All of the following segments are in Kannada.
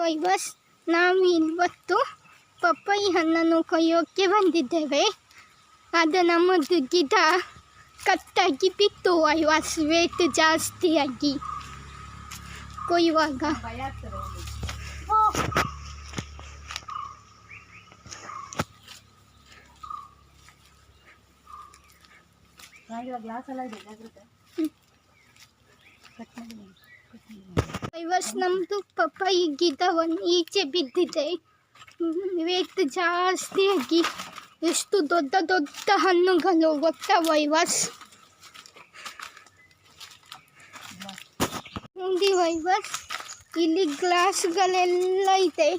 ವೈವಸ್ ನಾವು ಇವತ್ತು ಪಪ್ಪಾಯಿ ಹಣ್ಣನ್ನು ಕೊಯ್ಯೋಕ್ಕೆ ಬಂದಿದ್ದೇವೆ. ಅದು ನಮ್ಮದು ಗಿಡ ಕಟ್ಟಾಗಿ ಬಿತ್ತು ವೈವಸ್ ವೇಟ್ ಜಾಸ್ತಿಯಾಗಿ ಕೊಯ್ಯುವಾಗ. ಗ್ಲಾಸ್ ಎಲ್ಲ ಇದೆ ಹಾಗಿರೋ ಗ್ಲಾಸ್ ಎಲ್ಲ ಇದೆ ಜಾಗ್ರತೆ ಕಟ್ ಮಾಡಿ ಮಾಡಿ, ಕಟ್ ಮಾಡಿ ಮಾಡಿ. ವೈವಸ್ ನಮ್ಮದು ಪಪ್ಪಾಯಿ ಗಿಡವನ್ನು ಈಚೆ ಬಿದ್ದಿದೆ ವೇಟ್ ಜಾಸ್ತಿಯಾಗಿ ಎಷ್ಟು ದೊಡ್ಡ ದೊಡ್ಡ ಹಣ್ಣುಗಳು ಗೊತ್ತಾ ವೈವಸ್ ನೋಡಿ ವೈವಸ್ ಇಲ್ಲಿ ಗ್ಲಾಸ್ಗಳೆಲ್ಲ ಇದೆ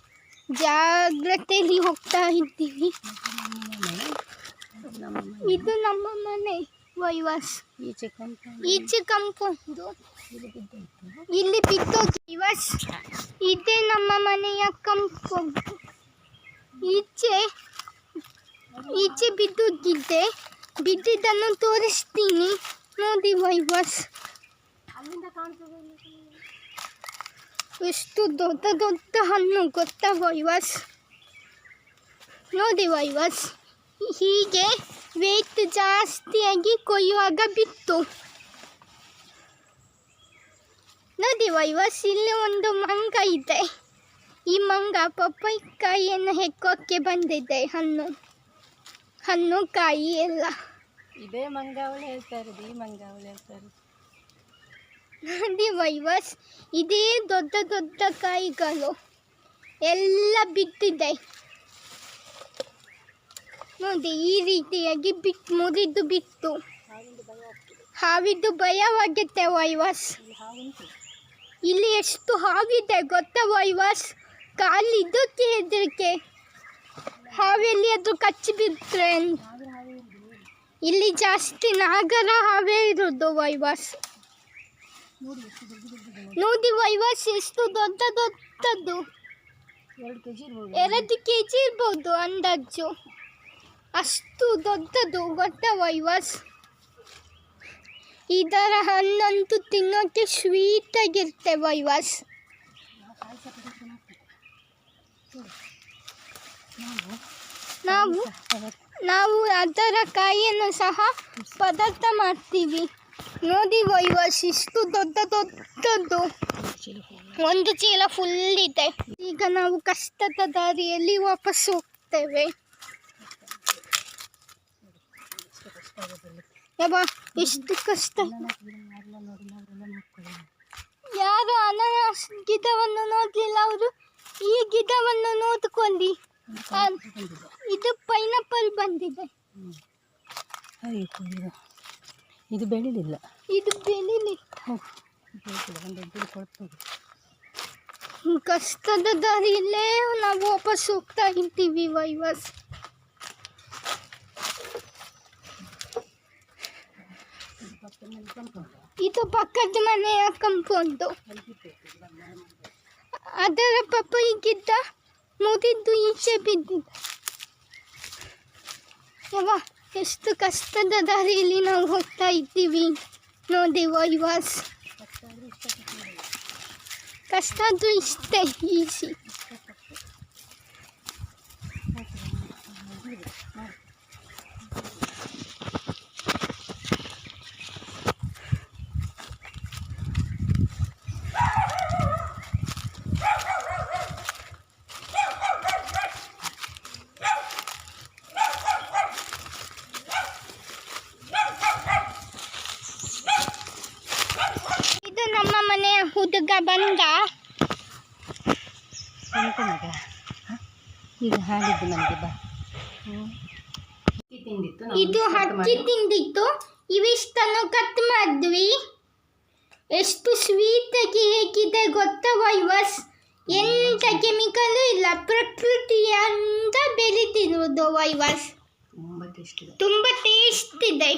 ಜಾಗ್ರತೆಯಲ್ಲಿ ಹೋಗ್ತಾ ಇದ್ದೀವಿ ನಮ್ಮ ಮನೆ ಇದು ನಮ್ಮ ಮನೆ ವೈವಸ್ ಈಚೆ ಕಂಪೌಂಡ್ ಈಚೆ ಕಂಪೌಂಡು ಇಲ್ಲಿ ಬಿದ್ದಿತ್ತು ಇವಸ್ ಇದೇ ನಮ್ಮ ಮನೆಯ ಕಂಪು ಈಚೆ ಈಚೆ ಬಿದ್ದೋಗಿದ್ದೆ ಬಿದ್ದಿದ್ದನ್ನು ತೋರಿಸ್ತೀನಿ. ನೋಡಿ ವೈವಸ್. ಎಷ್ಟು ದೊಡ್ಡ ದೊಡ್ಡ ಹಣ್ಣು ಗೊತ್ತಾ ವೈವಸ್? ನೋಡಿ ವೈವಸ್. ಹೀಗೆ ವೇಟ್ ಜಾಸ್ತಿಯಾಗಿ ಕೊಯ್ಯುವಾಗ ಬಿತ್ತು ನೋಡಿ ವೈವಸ್ ಇಲ್ಲಿ ಒಂದು ಮಂಗ ಇದೆ. ಈ ಮಂಗ ಪಪ್ಪಾಯಿ ಕಾಯಿಯನ್ನು ಹೆಕ್ಕೋಕ್ಕೆ ಬಂದಿದೆ. ಹಣ್ಣು ಹಣ್ಣು ಕಾಯಿ ಎಲ್ಲ. ಇದೇ ಮಂಗಾವಳಿ ಹೇಳ್ತಾ ಇರೋದು ಈ ಮಂಗಾವಳಿ ನೋಡಿ ವೈವಸ್ ಇದೇ ದೊಡ್ಡ ದೊಡ್ಡ ಕಾಯಿಗಳು ಎಲ್ಲ ಬಿದ್ದಿದೆ. ನೋಡಿ ಈ ರೀತಿಯಾಗಿ ಬಿಟ್ ಮುರಿದು ಬಿತ್ತು. ಹಾವಿದ್ದು ಭಯವಾಗುತ್ತೆ ವೈವಸ್. ಇಲ್ಲಿ ಎಷ್ಟು ಹಾವಿದೆ ಗೊತ್ತಾ ವೈವಸ್ ಕಾಲಿದ್ದಕ್ಕೆ ಹೆದರಿಕೆ ಹಾವೆಲ್ಲಿ ಅದು ಕಚ್ಚಿ ಬಿದ್ದರೆ ಇಲ್ಲಿ ಜಾಸ್ತಿ ನಾಗರ ಹಾವೇ ಇರೋದು ವೈವಾಸ್ ನೋಡಿ ವೈವಸ್ ಎಷ್ಟು ದೊಡ್ಡ ದೊಡ್ಡದು. ಎರಡು ಕೆ ಜಿ ಇರ್ಬೋದು ಅಂದಾಜು. ಅಷ್ಟು ದೊಡ್ಡದು ಗೊತ್ತಾ ವೈವಸ್ ಇದರ ಹಣ್ಣಂತೂ ತಿನ್ನೋಕ್ಕೆ ಸ್ವೀಟ್ ಆಗಿರುತ್ತೆ ವೈವಸ್. ನಾವು ನಾವು ಅದರ ಕಾಯಿಯನ್ನು ಸಹ ಪದಾರ್ಥ ಮಾಡ್ತೀವಿ. ನೋಡಿ, ವೈವಾಸ್, ಇಷ್ಟು ದೊಡ್ಡ ದೊಡ್ಡದ್ದು ಒಂದು ಚೀಲ ಫುಲ್ ಇದೆ. ಈಗ ನಾವು ಕಷ್ಟದ ದಾರಿಯಲ್ಲಿ ವಾಪಸ್ ಹೋಗ್ತೇವೆ. ಯವ್ವ ಎಷ್ಟು ಕಷ್ಟ. ಯಾರು ಅನಾನಸ್ ಗಿಡವನ್ನು ನೋಡಲಿಲ್ಲ ಅವರು? ಈ ಗಿಡವನ್ನು ನೋಡ್ಕೊಂಡು ಇದು ಪೈನಾಪಲ್ ಬಂದಿದೆ. ಇದು ಬೆಳಿಲಿಲ್ಲ. ಇದು ಬೆಳಿಲಿಲ್ಲ ಕಷ್ಟದ ದಾರಿಯಲ್ಲೇ ನಾವು ವಾಪಸ್ ಹೋಗ್ತಾ ಇರ್ತೀವಿ ವೈವಸ್. ಇದು ಪಕ್ಕದ ಮನೆಯ ಕಂಪೌಂಡು ಅದರ ಪಪ್ಪಾಯಿ ಗಿಡ ಮುರಿದು ಈಚೆ ಬಿದ್ದಿದೆ ಯವ್ವ ಎಷ್ಟು ಕಷ್ಟದ ದಾರಿಯಲ್ಲಿ ನಾವು ಹೋಗ್ತಾ ಇದ್ದೀವಿ ನೋಡಿ ವೈವಾಸ್ ಕಷ್ಟ ಆದರೂ ಇಷ್ಟೇ ಈಸಿ ಹುಡುಗ ಬಂದ ಮಗ? ಈಗ ಹಾಡಿದ್ದು ನನಗೆ ಬಾ ಇದು ಹಚ್ಚಿ ತಿಂದಿತ್ತು ಇವಿಷ್ಟನ್ನು ಕಟ್ ಮಾಡಿದ್ವಿ ಎಷ್ಟು ಸ್ವೀಟ್ ಆಗಿ ಹೇಗಿದೆ ಗೊತ್ತಾ ವೈವಸ್ ಎಂತ ಕೆಮಿಕಲ್ ಇಲ್ಲ ಪ್ರಕೃತಿಯಿಂದ ಬೆಳೀತಿರುವುದು ವೈವಸ್ ತುಂಬ ಟೇಸ್ಟ್ ಇದೆ